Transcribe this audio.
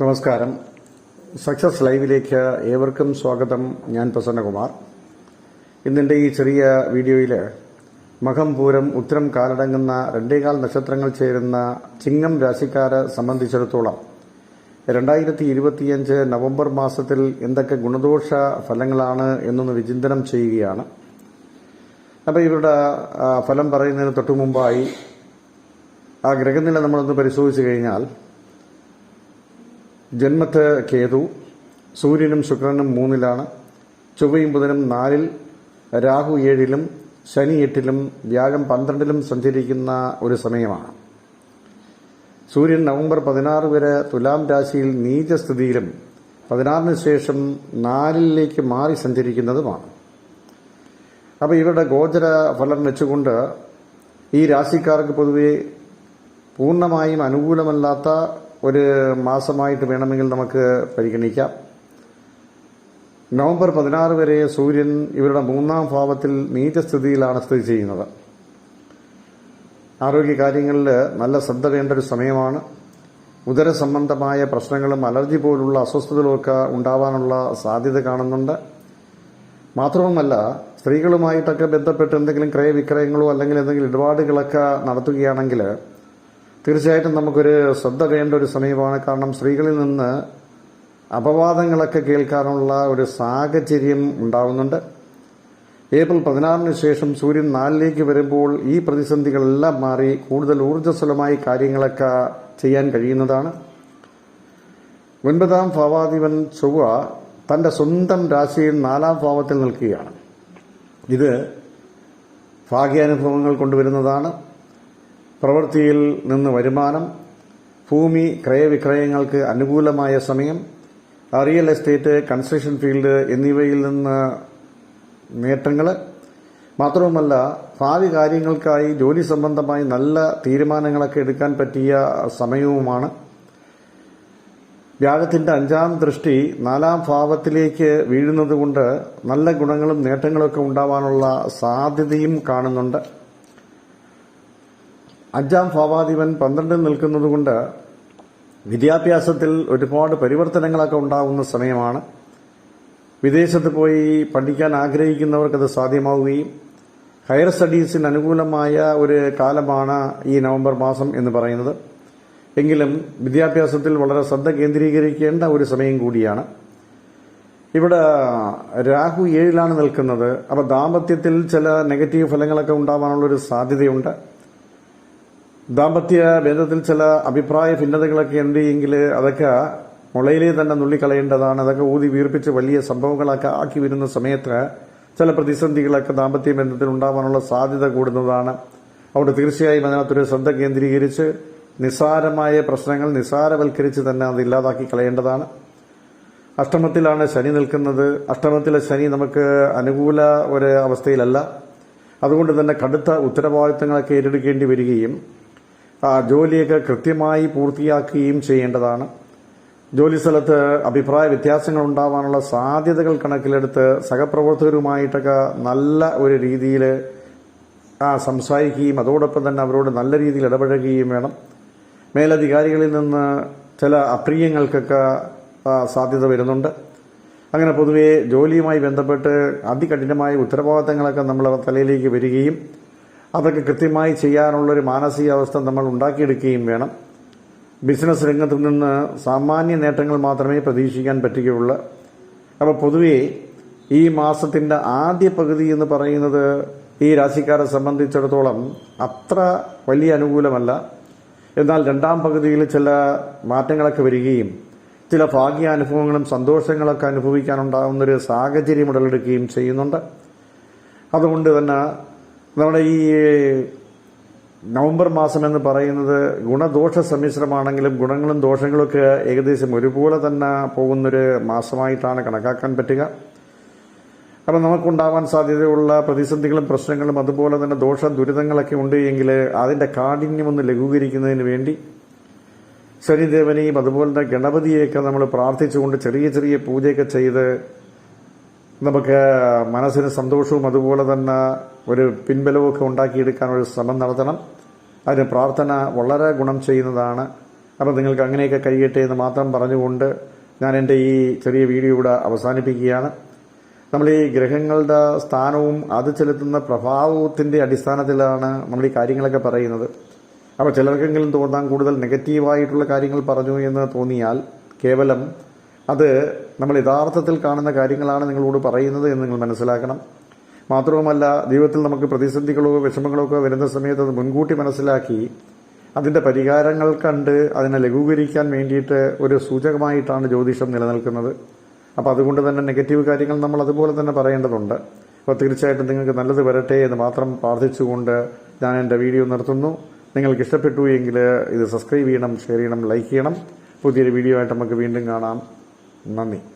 നമസ്കാരം. സക്സസ് ലൈവിലേക്ക് ഏവർക്കും സ്വാഗതം. ഞാൻ പ്രസന്നകുമാർ. ഇന്നെന്റെ ഈ ചെറിയ വീഡിയോയിൽ മഖം പൂരം ഉത്തരം കാലടങ്ങുന്ന രണ്ടേകാൽ നക്ഷത്രങ്ങൾ ചേരുന്ന ചിങ്ങം രാശിക്കാരെ സംബന്ധിച്ചിടത്തോളം രണ്ടായിരത്തി ഇരുപത്തിയഞ്ച് നവംബർ മാസത്തിൽ എന്തൊക്കെ ഗുണദോഷ ഫലങ്ങളാണ് എന്നൊന്ന് വിചിന്തനം ചെയ്യുകയാണ്. അപ്പോൾ ഇവരുടെ ഫലം പറയുന്നതിന് തൊട്ടു മുമ്പായി ആ ഗ്രഹനില നമ്മളൊന്ന് പരിശോധിച്ചു കഴിഞ്ഞാൽ ജന്മത്ത് കേതു സൂര്യനും ശുക്രനും മൂന്നിലാണ് ചൊവ്വയും ബുധനും നാലിൽ രാഹു ഏഴിലും ശനി എട്ടിലും വ്യാഴം പന്ത്രണ്ടിലും സഞ്ചരിക്കുന്ന ഒരു സമയമാണ്. സൂര്യൻ നവംബർ പതിനാറ് വരെ തുലാം രാശിയിൽ നീചസ്ഥിതിയിലും പതിനാറിന് ശേഷം നാലിലേക്ക് മാറി സഞ്ചരിക്കുന്നതുമാണ്. അപ്പോൾ ഇവരുടെ ഗോചര ഫലം വെച്ചുകൊണ്ട് ഈ രാശിക്കാർക്ക് പൊതുവെ പൂർണമായും അനുകൂലമല്ലാത്ത ഒരു മാസമായിട്ട് വേണമെങ്കിൽ നമുക്ക് പരിഗണിക്കാം. നവംബർ പതിനാറ് വരെ സൂര്യൻ ഇവരുടെ മൂന്നാം ഭാവത്തിൽ നീചസ്ഥിതിയിലാണ് സ്ഥിതി ചെയ്യുന്നത്. ആരോഗ്യ കാര്യങ്ങളിൽ നല്ല ശ്രദ്ധ വേണ്ട ഒരു സമയമാണ്. ഉദര സംബന്ധമായ പ്രശ്നങ്ങളും അലർജി പോലുള്ള അസ്വസ്ഥതകളുമൊക്കെ ഉണ്ടാവാനുള്ള സാധ്യത കാണുന്നുണ്ട്. മാത്രവുമല്ല സ്ത്രീകളുമായിട്ടൊക്കെ ബന്ധപ്പെട്ട് എന്തെങ്കിലും ക്രയവിക്രയങ്ങളോ അല്ലെങ്കിൽ എന്തെങ്കിലും ഇടപാടുകളൊക്കെ നടത്തുകയാണെങ്കിൽ തീർച്ചയായിട്ടും നമുക്കൊരു ശ്രദ്ധ വേണ്ട ഒരു സമയമാണ് കാരണം സ്ത്രീകളിൽ നിന്ന് അപവാദങ്ങളൊക്കെ കേൾക്കാനുള്ള ഒരു സാഹചര്യം ഉണ്ടാവുന്നുണ്ട്. ഏപ്രിൽ പതിനാറിന് ശേഷം സൂര്യൻ നാലിലേക്ക് വരുമ്പോൾ ഈ പ്രതിസന്ധികളെല്ലാം മാറി കൂടുതൽ ഊർജസ്വലമായി കാര്യങ്ങളൊക്കെ ചെയ്യാൻ കഴിയുന്നതാണ്. ഒൻപതാം ഭാവാധിപൻ ചൊവ്വ തന്റെ സ്വന്തം രാശിയിൽ നാലാം ഭാവത്തിൽ നിൽക്കുകയാണ്. ഇത് ഭാഗ്യാനുഭവങ്ങൾ കൊണ്ടുവരുന്നതാണ്. പ്രവൃത്തിയിൽ നിന്ന് വരുമാനം ഭൂമി ക്രയവിക്രയങ്ങൾക്ക് അനുകൂലമായ സമയം റിയൽ എസ്റ്റേറ്റ് കൺസ്ട്രക്ഷൻ ഫീൽഡ് എന്നിവയിൽ നിന്ന് നേട്ടങ്ങൾ മാത്രവുമല്ല ഭാവി കാര്യങ്ങൾക്കായി ജോലി സംബന്ധമായി നല്ല തീരുമാനങ്ങളൊക്കെ എടുക്കാൻ പറ്റിയ സമയവുമാണ്. വ്യാഴത്തിന്റെ അഞ്ചാം ദൃഷ്ടി നാലാം ഭാവത്തിലേക്ക് വീഴുന്നതുകൊണ്ട് നല്ല ഗുണങ്ങളും നേട്ടങ്ങളൊക്കെ ഉണ്ടാവാനുള്ള സാധ്യതയും കാണുന്നുണ്ട്. അഞ്ചാം ഭാവാധിപൻ പന്ത്രണ്ടിൽ നിൽക്കുന്നതുകൊണ്ട് വിദ്യാഭ്യാസത്തിൽ ഒരുപാട് പരിവർത്തനങ്ങളൊക്കെ ഉണ്ടാകുന്ന സമയമാണ്. വിദേശത്ത് പോയി പഠിക്കാൻ ആഗ്രഹിക്കുന്നവർക്കത് സാധ്യമാവുകയും ഹയർ സ്റ്റഡീസിന് അനുകൂലമായ ഒരു കാലമാണ് ഈ നവംബർ മാസം എന്ന് പറയുന്നത്. എങ്കിലും വിദ്യാഭ്യാസത്തിൽ വളരെ ശ്രദ്ധ കേന്ദ്രീകരിക്കേണ്ട ഒരു സമയം കൂടിയാണ്. ഇവിടെ രാഹു ഏഴിലാണ് നിൽക്കുന്നത്. അപ്പോൾ ദാമ്പത്യത്തിൽ ചില നെഗറ്റീവ് ഫലങ്ങളൊക്കെ ഉണ്ടാവാനുള്ള ഒരു സാധ്യതയുണ്ട്. ദാമ്പത്യ ബന്ധത്തിൽ ചില അഭിപ്രായ ഭിന്നതകളൊക്കെ ഉണ്ട് എങ്കിൽ അതൊക്കെ മുളയിലേ തന്നെ നുള്ളിക്കളയേണ്ടതാണ്. അതൊക്കെ ഊതി വീർപ്പിച്ച് വലിയ സംഭവങ്ങളൊക്കെ ആക്കി വരുന്ന സമയത്ത് ചില പ്രതിസന്ധികളൊക്കെ ദാമ്പത്യ ബന്ധത്തിൽ ഉണ്ടാവാനുള്ള സാധ്യത കൂടുന്നതാണ്. അവിടെ തീർച്ചയായും അതിനകത്തൊരു ശ്രദ്ധ കേന്ദ്രീകരിച്ച് നിസ്സാരമായ പ്രശ്നങ്ങൾ നിസ്സാരവൽക്കരിച്ച് തന്നെ അത് ഇല്ലാതാക്കി കളയേണ്ടതാണ്. അഷ്ടമത്തിലാണ് ശനി നിൽക്കുന്നത്. അഷ്ടമത്തിലെ ശനി നമുക്ക് അനുകൂല ഒരു അവസ്ഥയിലല്ല. അതുകൊണ്ട് തന്നെ കടുത്ത ഉത്തരവാദിത്തങ്ങളൊക്കെ ഏറ്റെടുക്കേണ്ടി വരികയും ജോലിയൊക്കെ കൃത്യമായി പൂർത്തിയാക്കുകയും ചെയ്യേണ്ടതാണ്. ജോലി സ്ഥലത്ത് അഭിപ്രായ വ്യത്യാസങ്ങൾ ഉണ്ടാവാനുള്ള സാധ്യതകൾ കണക്കിലെടുത്ത് സഹപ്രവർത്തകരുമായിട്ടൊക്കെ നല്ല ഒരു രീതിയിൽ സംസാരിക്കുകയും അതോടൊപ്പം തന്നെ അവരോട് നല്ല രീതിയിൽ ഇടപഴകുകയും വേണം. മേലധികാരികളിൽ നിന്ന് ചില അപ്രിയങ്ങൾക്കൊക്കെ സാധ്യത വരുന്നുണ്ട്. അങ്ങനെ പൊതുവേ ജോലിയുമായി ബന്ധപ്പെട്ട് അതികഠിനമായ ഉത്തരവാദിത്തങ്ങളൊക്കെ നമ്മൾ തലയിലേക്ക് വരികയും അതൊക്കെ കൃത്യമായി ചെയ്യാനുള്ളൊരു മാനസികാവസ്ഥ നമ്മൾ ഉണ്ടാക്കിയെടുക്കുകയും വേണം. ബിസിനസ് രംഗത്ത് നിന്ന് സാമാന്യ നേട്ടങ്ങൾ മാത്രമേ പ്രതീക്ഷിക്കാൻ പറ്റുകയുള്ളൂ. അപ്പോൾ പൊതുവേ ഈ മാസത്തിന്റെ ആദ്യ പകുതി എന്ന് പറയുന്നത് ഈ രാശിക്കാരെ സംബന്ധിച്ചിടത്തോളം അത്ര വലിയ അനുകൂലമല്ല. എന്നാൽ രണ്ടാം പകുതിയിൽ ചില മാറ്റങ്ങളൊക്കെ വരികയും ചില ഭാഗ്യാനുഭവങ്ങളും സന്തോഷങ്ങളൊക്കെ അനുഭവിക്കാനുണ്ടാകുന്നൊരു സാഹചര്യം ഉടലെടുക്കുകയും ചെയ്യുന്നുണ്ട്. അതുകൊണ്ട് തന്നെ നമ്മുടെ ഈ നവംബർ മാസം എന്ന് പറയുന്നത് ഗുണദോഷ സമ്മിശ്രമാണെങ്കിലും ഗുണങ്ങളും ദോഷങ്ങളും ഒക്കെ ഏകദേശം ഒരുപോലെ തന്നെ പോകുന്നൊരു മാസമായിട്ടാണ് കണക്കാക്കാൻ പറ്റുക. അപ്പം നമുക്കുണ്ടാവാൻ സാധ്യതയുള്ള പ്രതിസന്ധികളും പ്രശ്നങ്ങളും അതുപോലെ തന്നെ ദോഷ ദുരിതങ്ങളൊക്കെ ഉണ്ട് എങ്കിൽ അതിന്റെ കാഠിന്യം ഒന്ന് ലഘൂകരിക്കുന്നതിന് വേണ്ടി ശനിദേവനെയും അതുപോലെ തന്നെ ഗണപതിയെയൊക്കെ നമ്മൾ പ്രാർത്ഥിച്ചുകൊണ്ട് ചെറിയ ചെറിയ പൂജയൊക്കെ ചെയ്ത് നമുക്ക് മനസ്സിന് സന്തോഷവും അതുപോലെ തന്നെ ഒരു പിൻബലവും ഒക്കെ ഉണ്ടാക്കിയെടുക്കാൻ ഒരു ശ്രമം നടത്തണം. അതിന് പ്രാർത്ഥന വളരെ ഗുണം ചെയ്യുന്നതാണ്. അപ്പോൾ നിങ്ങൾക്ക് അങ്ങനെയൊക്കെ കഴിയട്ടെ എന്ന് മാത്രം പറഞ്ഞുകൊണ്ട് ഞാൻ എന്റെ ഈ ചെറിയ വീഡിയോ ഇവിടെ അവസാനിപ്പിക്കുകയാണ്. നമ്മൾ ഈ ഗ്രഹങ്ങളുടെ സ്ഥാനവും അത് ചെലുത്തുന്ന പ്രഭാവത്തിന്റെ അടിസ്ഥാനത്തിലാണ് നമ്മൾ ഈ കാര്യങ്ങളൊക്കെ പറയുന്നത്. അപ്പോൾ ചിലർക്കെങ്കിലും തോന്നാൻ കൂടുതൽ നെഗറ്റീവായിട്ടുള്ള കാര്യങ്ങൾ പറഞ്ഞു എന്ന് തോന്നിയാൽ കേവലം അത് നമ്മൾ യഥാർത്ഥത്തിൽ കാണുന്ന കാര്യങ്ങളാണ് നിങ്ങളോട് പറയുന്നത് എന്ന് നിങ്ങൾ മനസ്സിലാക്കണം. മാത്രവുമല്ല ജീവിതത്തിൽ നമുക്ക് പ്രതിസന്ധികളോ വിഷമങ്ങളോ ഒക്കെ വരുന്ന സമയത്ത് അത് മുൻകൂട്ടി മനസ്സിലാക്കി അതിന്റെ പരിഹാരങ്ങൾ കണ്ട് അതിനെ ലഘൂകരിക്കാൻ വേണ്ടിയിട്ട് ഒരു സൂചകമായിട്ടാണ് ജ്യോതിഷം നിലനിൽക്കുന്നത്. അപ്പോൾ അതുകൊണ്ട് തന്നെ നെഗറ്റീവ് കാര്യങ്ങൾ നമ്മൾ അതുപോലെ തന്നെ പറയേണ്ടതുണ്ട്. അപ്പോൾ തീർച്ചയായിട്ടും നിങ്ങൾക്ക് നല്ലത് വരട്ടെ എന്ന് മാത്രം പ്രാർത്ഥിച്ചുകൊണ്ട് ഞാൻ എന്റെ വീഡിയോ നിർത്തുന്നു. നിങ്ങൾക്ക് ഇഷ്ടപ്പെട്ടു എങ്കിൽ ഇത് സബ്സ്ക്രൈബ് ചെയ്യണം ഷെയർ ചെയ്യണം ലൈക്ക് ചെയ്യണം. പുതിയൊരു വീഡിയോ ആയിട്ട് നമുക്ക് വീണ്ടും കാണാം. Amém.